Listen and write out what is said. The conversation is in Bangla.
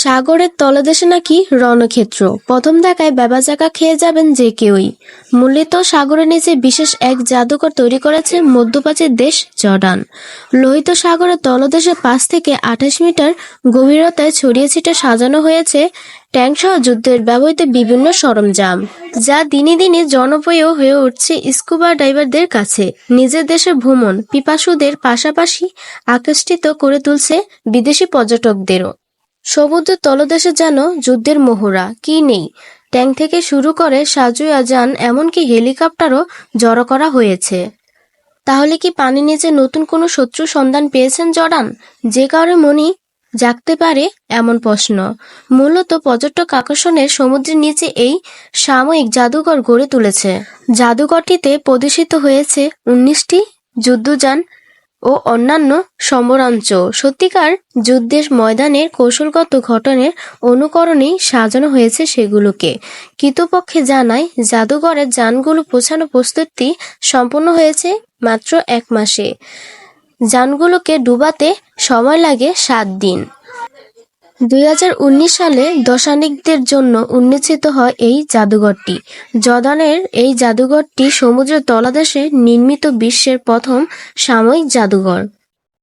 সাগরের তলদেশে নাকি রণক্ষেত্র। প্রথম দেখায় বেবাজাকা খেয়ে যাবেন যে কেউই। মূলত সাগরের নিচে বিশেষ এক জাদুকর তৈরি করেছে মধ্যপ্রাচ্যের দেশ জর্ডান। লোহিত সাগরের তলদেশে পাঁচ থেকে আঠাশ মিটার গভীরতায় ছড়িয়ে ছিটে সাজানো হয়েছে ট্যাঙ্ক সহ যুদ্ধের ব্যবহৃত বিভিন্ন সরঞ্জাম, যা দিনে দিনে জনপ্রিয় হয়ে উঠছে স্কুবা ডাইভারদের কাছে। নিজের দেশের ভ্রমণ পিপাসুদের পাশাপাশি আকৃষ্টিত করে তুলছে বিদেশি পর্যটকদেরও। সমুদ্রের তলদেশে যেন যুদ্ধের মোহরা, কি নেই? ট্যাঙ্ক থেকে শুরু করে সাজুয়া যান এমনকি হেলিকপ্টারও জড়ো করা হয়েছে। তাহলে কি পানির নিচে নতুন কোনো শত্রু সন্ধান পেয়েছেন জর্ডান? যে কারণে মনি জাগতে পারে এমন প্রশ্ন। মূলত পর্যটক আকর্ষণের সমুদ্রের নিচে এই সাময়িক জাদুঘর গড়ে তুলেছে। জাদুঘরটিতে প্রদর্শিত হয়েছে উনিশটি যুদ্ধযান ও অন্যান্য সমরাঞ্চ। সত্যিকার যুদ্ধের ময়দানের কৌশলগত ঘটনের অনুকরণেই সাজানো হয়েছে সেগুলোকে। কৃতপক্ষে জানায়, জাদুঘরের যানগুলো পৌঁছানো প্রস্তুতি সম্পন্ন হয়েছে মাত্র এক মাসে। যানগুলোকে ডুবাতে সময় লাগে সাত দিন। দুই হাজার উনিশ সালে দশানিকদের জন্য উন্মোচিত হয় এই জাদুঘরটি। জদানের এই জাদুঘরটি সমুদ্রের তলাদেশে নির্মিত বিশ্বের প্রথম সাময়িক জাদুঘর।